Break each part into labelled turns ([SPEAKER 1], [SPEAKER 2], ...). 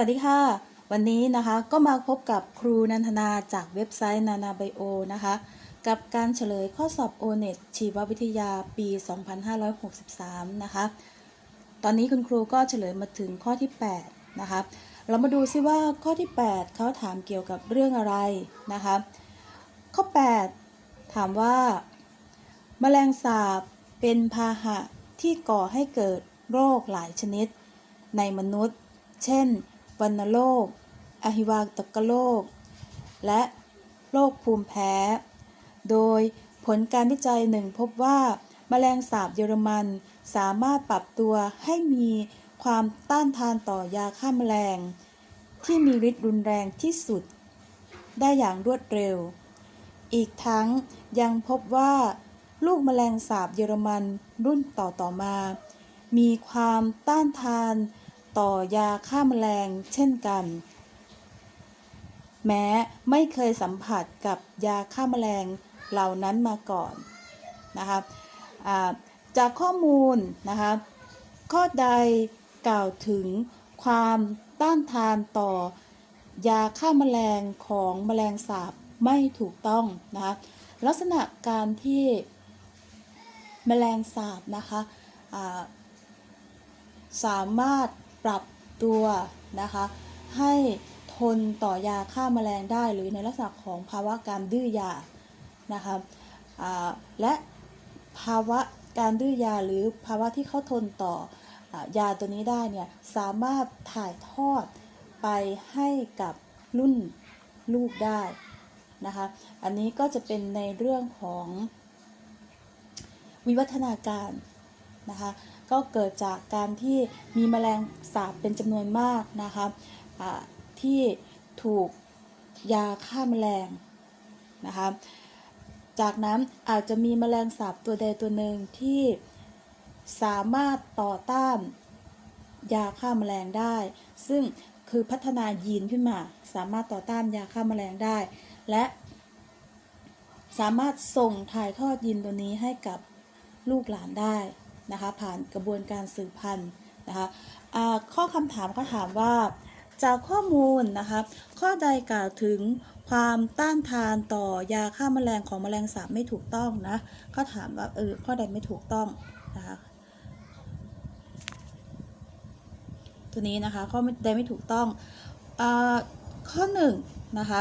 [SPEAKER 1] วัสดีค่ะ วันนี้นะคะก็มาพบกับครูนันทนาจากเว็บไซต์นานาไบโอนะคะ กับการเฉลยข้อสอบ o n e t ชีววิทยาปี 2563 นะคะ ตอนนี้คุณครูก็เฉลยมาถึงข้อที่ 8 นะคะ เรามาดูซิว่าข้อที่ 8 เขาถามเกี่ยวกับเรื่องอะไรนะคะ ข้อ 8 ถามว่าแมลงสาบเป็นพาหะที่ก่อให้เกิดโรคหลายชนิดในมนุษย์ เช่น วัณโรคอหิวาตกโรค และโรคภูมิแพ้ โดยผลการวิจัยหนึ่งพบว่าแมลงสาบเยอรมันสามารถปรับตัวให้มีความต้านทานต่อยาฆ่าแมลง ที่มีฤทธิ์รุนแรงที่สุด ได้อย่างรวดเร็ว อีกทั้งยังพบว่า ลูกแมลงสาบเยอรมันรุ่นต่อต่อๆมา มีความต้านทาน ต่อยาฆ่าแมลงเช่นกัน แม้ไม่เคยสัมผัสกับยาฆ่าแมลงเหล่านั้นมาก่อนนะคะจากข้อมูลนะคะข้อใดกล่าวถึงความต้านทานต่อยาฆ่าแมลงของแมลงสาบไม่ถูกต้องนะคะลักษณะการที่แมลงสาบนะคะสามารถ ปรับตัวนะคะ ให้ทนต่อยาฆ่าแมลงได้ หรือในลักษณะของภาวะการดื้อยานะคะและภาวะการดื้อยาหรือภาวะที่เขาทนต่ออยาตัวนี้ได้เนี่ยสามารถถ่ายทอดไปให้กับรุ่นลูกได้นะคะ อันนี้ก็จะเป็นในเรื่องของวิวัฒนาการ นะคะ ก็เกิดจากการที่มีแมลงสาบเป็นจำนวนมากนะคะอ่าที่ถูกยาฆ่าแมลงนะคะ จากนั้นอาจจะมีแมลงสาบตัวใดตัวหนึ่งที่สามารถต่อต้านยาฆ่าแมลงได้ ซึ่งคือพัฒนายีนขึ้นมา สามารถต่อต้านยาฆ่าแมลงได้ และสามารถส่งถ่ายทอดยีนตัวนี้ให้กับลูกหลานได้ นะคะผ่านกระบวนการสืบพันธุ์นะคะอ่าข้อคำถามเขาถามว่า จากข้อมูลนะคะข้อใดกล่าวถึงความต้านทานต่อยาฆ่าแมลงของแมลงสาบไม่ถูกต้องนะเขาถามว่าเออข้อใดไม่ถูกต้องนะคะตัวนี้นะคะข้อใดไม่ถูกต้องอาข้อหนึ่งนะคะ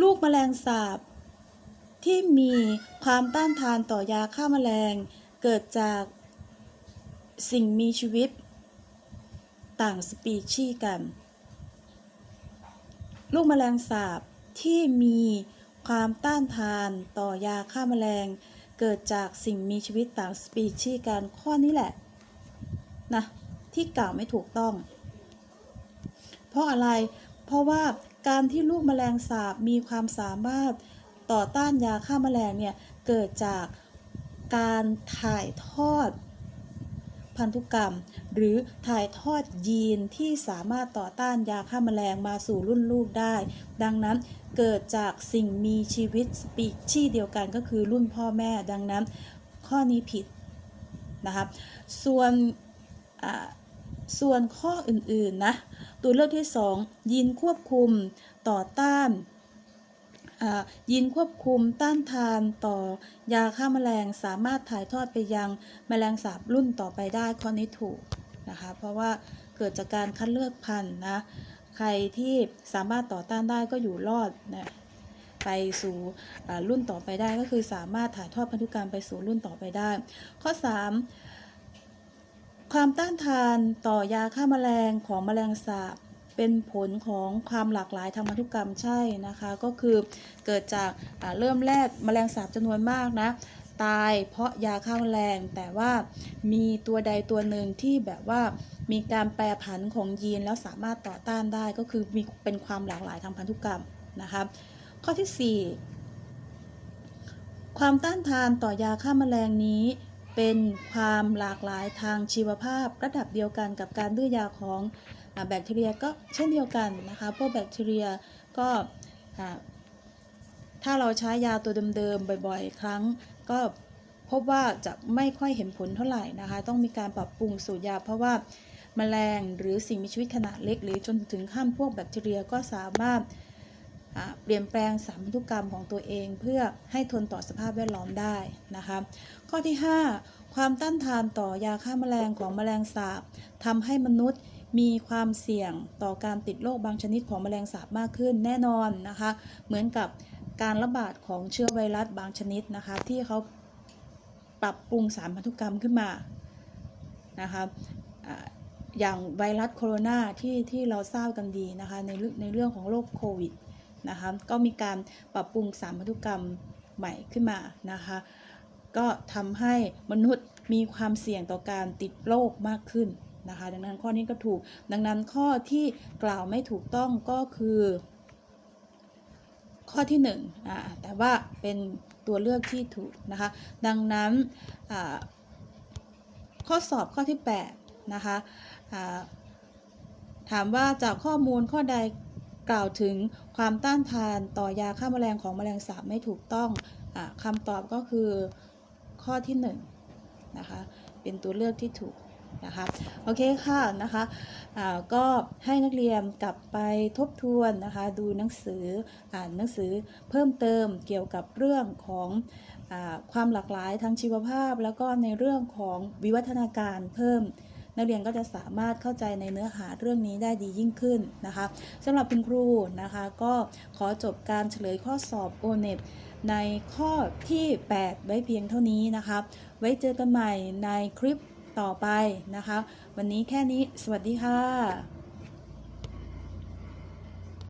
[SPEAKER 1] ลูกแมลงสาบ ที่มีความต้านทานต่อยาฆ่าแมลง เกิดจากสิ่งมีชีวิต ต่างสปีชีส์กัน ลูกแมลงสาบที่มีความต้านทานต่อยาฆ่าแมลง เกิดจากสิ่งมีชีวิตต่างสปีชีส์กันข้อนี้แหละนะที่กล่าวไม่ถูกต้อง เพราะอะไรเพราะว่าการที่ลูกแมลงสาบมีความสามารถ ต่อต้านยาฆ่าแมลงเนี่ยเกิดจากการถ่ายทอดพันธุกรรม หรือถ่ายทอดยีนที่สามารถต่อต้านยาฆ่าแมลงมาสู่รุ่นลูกได้ ดังนั้นเกิดจากสิ่งมีชีวิตสปีชีเดียวกันก็คือรุ่นพ่อแม่ดังนั้น ข้อนี้ผิดนะครับส่วนอ่าส่วนข้ออื่นๆนะตัวเลือกที่ 2 ยีนควบคุมต่อต้าน ยีนควบคุมต้านทานต่อยาฆ่าแมลงสามารถถ่ายทอดไปยังแมลงสาบรุ่นต่อไปได้ข้อนี้ถูกนะคะเพราะว่าเกิดจากการคัดเลือกพันธุ์นะใครที่สามารถต่อต้านได้ก็อยู่รอดนะไปสู่รุ่นต่อไปได้ก็คือสามารถถ่ายทอดพันธุกรรมไปสู่รุ่นต่อไปได้ ข้อ 3 ความต้านทานต่อยาฆ่าแมลงของแมลงสาบ เป็นผลของความหลากหลายทางพันธุกรรมใช่นะคะ ก็คือเกิดจากเริ่มแรกแมลงสาบจำนวนมากนะตายเพราะยาฆ่าแมลงแต่ว่ามีตัวใดตัวหนึ่งที่แบบว่ามีการแปรผันของยีนแล้วสามารถต่อต้านได้ก็คือมีเป็นความหลากหลายทางพันธุกรรมนะคะข้อที่ 4 ความต้านทานต่อยาฆ่าแมลงนี้ เป็นความหลากหลายทางชีวภาพ ระดับเดียวกันกับการดื้อยาของ แบคทีเรียก็เช่นเดียวกันนะคะพวกแบคทีเรียก็ถ้าเราใช้ยาตัวเดิมๆบ่อยๆ ครั้ง ก็พบว่าจะไม่ค่อยเห็นผลเท่าไหร่นะคะ ต้องมีการปรับปรุงสูตรยาเพราะว่าแมลงหรือสิ่งมีชีวิตขนาดเล็ก หรือจนถึงขั้นพวกแบคทีเรียก็สามารถเปลี่ยนแปลงสารพันธุกรรมของตัวเองเพื่อให้ทนต่อสภาพแวดล้อมได้นะคะ ข้อที่ 5 ความต้านทานต่อยาฆ่าแมลงของแมลงสาบทำให้มนุษย์ มีความเสี่ยงต่อการติดโรคบางชนิดของแมลงสาบมากขึ้นแน่นอนนะคะ เหมือนกับการระบาดของเชื้อไวรัสบางชนิดนะคะ ที่เขาปรับปรุงสารพันธุกรรมขึ้นมานะคะอย่างไวรัสโคโรนาที่ที่เราทราบกันดีนะคะในเรื่องในเรื่องของโรคโควิดนะคะก็มีการปรับปรุงสารพันธุกรรมใหม่ขึ้นมานะคะก็ทำให้มนุษย์มีความเสี่ยงต่อการติดโรคมากขึ้น นะคะ ดังนั้นข้อนี้ก็ถูก ดังนั้นข้อที่กล่าวไม่ถูกต้องก็คือ ข้อที่1อ่าแต่ว่าเป็นตัวเลือกที่ถูกนะคะ ดังนั้นข้อสอบข้อที่8นะคะาถามว่าจากข้อมูลข้อใดกล่าวถึงความต้านทานต่อยาฆ่าแมลงของแมลงสาบไม่ถูกต้องอคำตอบก็คือข้อที่1นะคะเป็นตัวเลือกที่ถูก นะคะโอเคค่ะนะคะอ่าก็ให้นักเรียนกลับไปทบทวนนะคะ ดูหนังสืออ่านหนังสือเพิ่มเติมเกี่ยวกับเรื่องของอาความหลากหลายทางชีวภาพ แล้วก็ในเรื่องของวิวัฒนาการเพิ่ม นักเรียนก็จะสามารถเข้าใจในเนื้อหาเรื่องนี้ได้ดียิ่งขึ้นนะคะสำหรับคุณครูนะคะ ก็ขอจบการเฉลยข้อสอบ o n e t ในข้อที่ 8 ไว้เพียงเท่านี้นะคะ ไว้เจอกันใหม่ในคลิป ต่อไปนะคะ วันนี้แค่นี้สวัสดีค่ะ